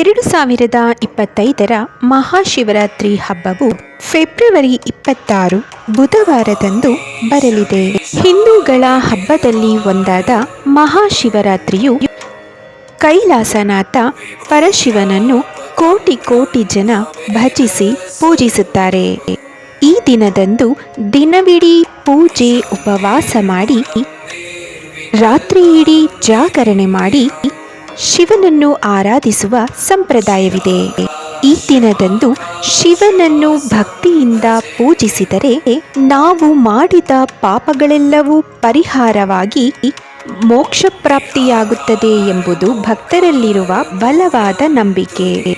ಎರಡು ಸಾವಿರದ ಇಪ್ಪತ್ತೈದರ ಮಹಾಶಿವರಾತ್ರಿ ಹಬ್ಬವು ಫೆಬ್ರವರಿ ಇಪ್ಪತ್ತಾರು ಬುಧವಾರದಂದು ಬರಲಿದೆ. ಹಿಂದೂಗಳ ಹಬ್ಬದಲ್ಲಿ ಒಂದಾದ ಮಹಾಶಿವರಾತ್ರಿಯು ಕೈಲಾಸನಾಥ ಪರಶಿವನನ್ನು ಕೋಟಿ ಕೋಟಿ ಜನ ಭಜಿಸಿ ಪೂಜಿಸುತ್ತಾರೆ. ಈ ದಿನದಂದು ದಿನವಿಡೀ ಪೂಜೆ ಉಪವಾಸ ಮಾಡಿ, ರಾತ್ರಿಯಿಡೀ ಜಾಗರಣೆ ಮಾಡಿ ಶಿವನನ್ನು ಆರಾಧಿಸುವ ಸಂಪ್ರದಾಯವಿದೆ. ಈ ದಿನದಂದು ಶಿವನನ್ನು ಭಕ್ತಿಯಿಂದ ಪೂಜಿಸಿದರೆ ನಾವು ಮಾಡಿದ ಪಾಪಗಳೆಲ್ಲವೂ ಪರಿಹಾರವಾಗಿ ಮೋಕ್ಷ ಪ್ರಾಪ್ತಿಯಾಗುತ್ತದೆ ಎಂಬುದು ಭಕ್ತರಲ್ಲಿರುವ ಬಲವಾದ ನಂಬಿಕೆ.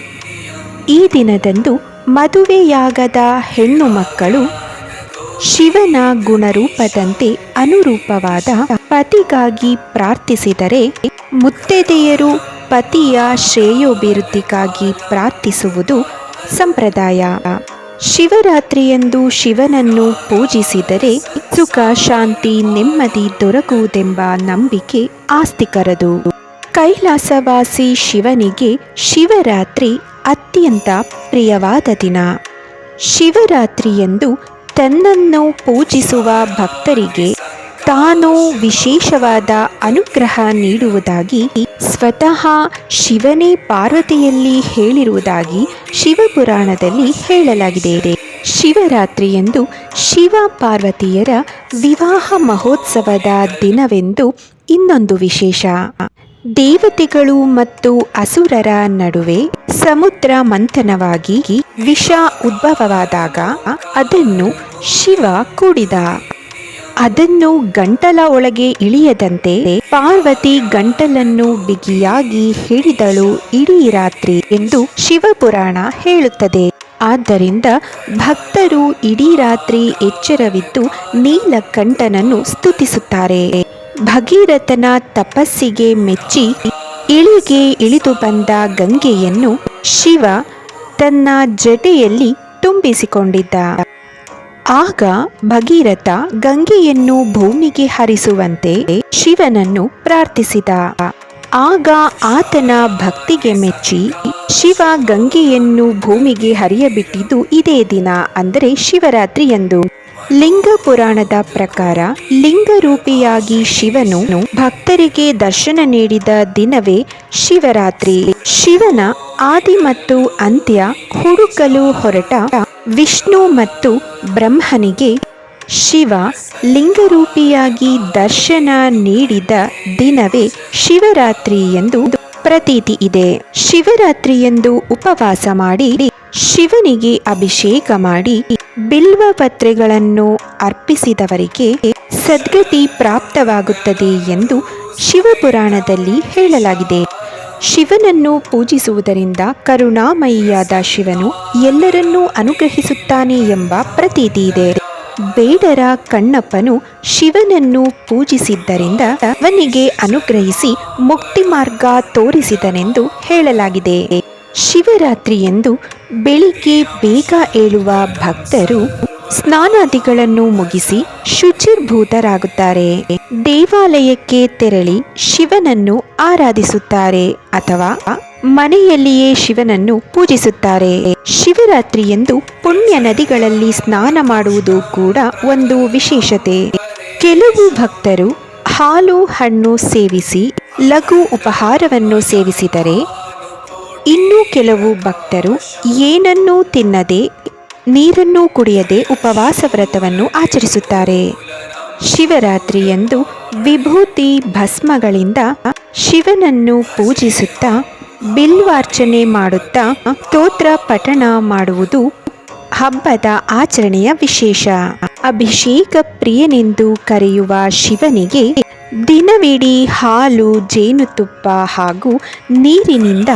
ಈ ದಿನದಂದು ಮದುವೆಯಾಗದ ಹೆಣ್ಣು ಮಕ್ಕಳು ಶಿವನ ಗುಣರೂಪದಂತೆ ಅನುರೂಪವಾದ ಪತಿಗಾಗಿ ಪ್ರಾರ್ಥಿಸಿದರೆ ಮುತ್ತೈದೆಯರು ಪತಿಯ ಶ್ರೇಯೋಭಿವೃದ್ಧಿಗಾಗಿ ಪ್ರಾರ್ಥಿಸುವುದು ಸಂಪ್ರದಾಯ. ಶಿವರಾತ್ರಿಯಂದು ಶಿವನನ್ನು ಪೂಜಿಸಿದರೆ ಸುಖ, ಶಾಂತಿ, ನೆಮ್ಮದಿ ದೊರಕುವುದೆಂಬ ನಂಬಿಕೆ ಆಸ್ತಿಕರದು ಕೈಲಾಸವಾಸಿ ಶಿವನಿಗೆ ಶಿವರಾತ್ರಿ ಅತ್ಯಂತ ಪ್ರಿಯವಾದ ದಿನ. ಶಿವರಾತ್ರಿಯಂದು ತನ್ನನ್ನು ಪೂಜಿಸುವ ಭಕ್ತರಿಗೆ ತಾನು ವಿಶೇಷವಾದ ಅನುಗ್ರಹ ನೀಡುವುದಾಗಿ ಸ್ವತಃ ಶಿವನೇ ಪಾರ್ವತಿಯಲ್ಲಿ ಹೇಳಿರುವುದಾಗಿ ಶಿವಪುರಾಣದಲ್ಲಿ ಹೇಳಲಾಗಿದೆ ಶಿವರಾತ್ರಿಯಂದು ಶಿವ ಪಾರ್ವತಿಯರ ವಿವಾಹ ಮಹೋತ್ಸವದ ದಿನವೆಂದು ಇನ್ನೊಂದು ವಿಶೇಷ. ದೇವತೆಗಳು ಮತ್ತು ಅಸುರರ ನಡುವೆ ಸಮುದ್ರ ಮಂಥನವಾಗಿ ವಿಷ ಉದ್ಭವವಾದಾಗ ಅದನ್ನು ಶಿವ ಕುಡಿದ. ಅದನ್ನು ಗಂಟಲ ಒಳಗೆ ಇಳಿಯದಂತೆ ಪಾರ್ವತಿ ಗಂಟಲನ್ನು ಬಿಗಿಯಾಗಿ ಹಿಡಿದಳು ಇಡೀ ರಾತ್ರಿ ಎಂದು ಶಿವಪುರಾಣ ಹೇಳುತ್ತದೆ. ಆದ್ದರಿಂದ ಭಕ್ತರು ಇಡೀ ರಾತ್ರಿ ಎಚ್ಚರವಿದ್ದು ನೀಲಕಂಠನನ್ನು ಸ್ತುತಿಸುತ್ತಾರೆ. ಭಗೀರಥನ ತಪಸ್ಸಿಗೆ ಮೆಚ್ಚಿ ಇಳಿಗೆ ಇಳಿದು ಬಂದ ಗಂಗೆಯನ್ನು ಶಿವ ತನ್ನ ಜಟೆಯಲ್ಲಿ ತುಂಬಿಸಿಕೊಂಡಿದ್ದ. ಆಗ ಭಗೀರಥ ಗಂಗೆಯನ್ನು ಭೂಮಿಗೆ ಹರಿಸುವಂತೆ ಶಿವನನ್ನು ಪ್ರಾರ್ಥಿಸಿದ. ಆಗ ಆತನ ಭಕ್ತಿಗೆ ಮೆಚ್ಚಿ ಶಿವ ಗಂಗೆಯನ್ನು ಭೂಮಿಗೆ ಹರಿಯಬಿಟ್ಟಿದ್ದು ಇದೇ ದಿನ, ಅಂದರೆ ಶಿವರಾತ್ರಿಯಂದು. ಲಿಂಗ ಪುರಾಣದ ಪ್ರಕಾರ ಲಿಂಗರೂಪಿಯಾಗಿ ಶಿವನು ಭಕ್ತರಿಗೆ ದರ್ಶನ ನೀಡಿದ ದಿನವೇ ಶಿವರಾತ್ರಿ. ಶಿವನ ಆದಿ ಮತ್ತು ಅಂತ್ಯ ಹುಡುಕಲು ಹೊರಟ ವಿಷ್ಣು ಮತ್ತು ಬ್ರಹ್ಮನಿಗೆ ಶಿವ ಲಿಂಗರೂಪಿಯಾಗಿ ದರ್ಶನ ನೀಡಿದ ದಿನವೇ ಶಿವರಾತ್ರಿ ಎಂದು ಪ್ರತೀತಿ ಇದೆ. ಶಿವರಾತ್ರಿಯಂದು ಉಪವಾಸ ಮಾಡಿ, ಶಿವನಿಗೆ ಅಭಿಷೇಕ ಮಾಡಿ, ಬಿಲ್ವ ಪತ್ರೆಗಳನ್ನು ಅರ್ಪಿಸಿದವರಿಗೆ ಸದ್ಗತಿ ಪ್ರಾಪ್ತವಾಗುತ್ತದೆ ಎಂದು ಶಿವಪುರಾಣದಲ್ಲಿ ಹೇಳಲಾಗಿದೆ. ಶಿವನನ್ನು ಪೂಜಿಸುವುದರಿಂದ ಕರುಣಾಮಯಿಯಾದ ಶಿವನು ಎಲ್ಲರನ್ನೂ ಅನುಗ್ರಹಿಸುತ್ತಾನೆ ಎಂಬ ಪ್ರತೀತಿ ಇದೆ. ಬೇಡರ ಕಣ್ಣಪ್ಪನು ಶಿವನನ್ನು ಪೂಜಿಸಿದ್ದರಿಂದ ಅವನಿಗೆ ಅನುಗ್ರಹಿಸಿ ಮುಕ್ತಿ ಮಾರ್ಗ ತೋರಿಸಿದನೆಂದು ಹೇಳಲಾಗಿದೆ. ಶಿವರಾತ್ರಿಯೆಂದು ಬೆಳಿಗ್ಗೆ ಬೇಗ ಏಳುವ ಭಕ್ತರು ಸ್ನಾನಾದಿಗಳನ್ನು ಮುಗಿಸಿ ಶುಚಿರ್ಭೂತರಾಗುತ್ತಾರೆ. ದೇವಾಲಯಕ್ಕೆ ತೆರಳಿ ಶಿವನನ್ನು ಆರಾಧಿಸುತ್ತಾರೆ ಅಥವಾ ಮನೆಯಲ್ಲಿಯೇ ಶಿವನನ್ನು ಪೂಜಿಸುತ್ತಾರೆ. ಶಿವರಾತ್ರಿಯಂದು ಪುಣ್ಯ ನದಿಗಳಲ್ಲಿ ಸ್ನಾನ ಮಾಡುವುದು ಕೂಡ ಒಂದು ವಿಶೇಷತೆ. ಕೆಲವು ಭಕ್ತರು ಹಾಲು, ಹಣ್ಣು ಸೇವಿಸಿ, ಲಘು ಉಪಹಾರವನ್ನು ಸೇವಿಸಿದರೆ, ಇನ್ನು ಕೆಲವು ಭಕ್ತರು ಏನನ್ನೂ ತಿನ್ನದೆ ನೀರನ್ನು ಕುಡಿಯದೆ ಉಪವಾಸ ವ್ರತವನ್ನು ಆಚರಿಸುತ್ತಾರೆ. ಶಿವರಾತ್ರಿಯಂದು ವಿಭೂತಿ ಭಸ್ಮಗಳಿಂದ ಶಿವನನ್ನು ಪೂಜಿಸುತ್ತಾ, ಬಿಲ್ವಾರ್ಚನೆ ಮಾಡುತ್ತಾ, ಸ್ತೋತ್ರ ಪಠಣ ಮಾಡುವುದು ಹಬ್ಬದ ಆಚರಣೆಯ ವಿಶೇಷ. ಅಭಿಷೇಕ ಪ್ರಿಯನೆಂದು ಕರೆಯುವ ಶಿವನಿಗೆ ದಿನವಿಡೀ ಹಾಲು, ಜೇನುತುಪ್ಪ ಹಾಗೂ ನೀರಿನಿಂದ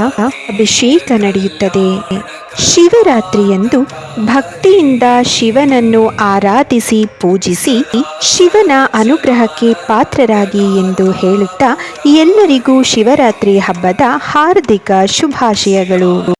ಅಭಿಷೇಕ ನಡೆಯುತ್ತದೆ. ಶಿವರಾತ್ರಿಯಂದು ಭಕ್ತಿಯಿಂದ ಶಿವನನ್ನು ಆರಾಧಿಸಿ ಪೂಜಿಸಿ ಶಿವನ ಅನುಗ್ರಹಕ್ಕೆ ಪಾತ್ರರಾಗಿ ಎಂದು ಹೇಳುತ್ತಾ ಎಲ್ಲರಿಗೂ ಶಿವರಾತ್ರಿ ಹಬ್ಬದ ಹಾರ್ದಿಕ ಶುಭಾಶಯಗಳು.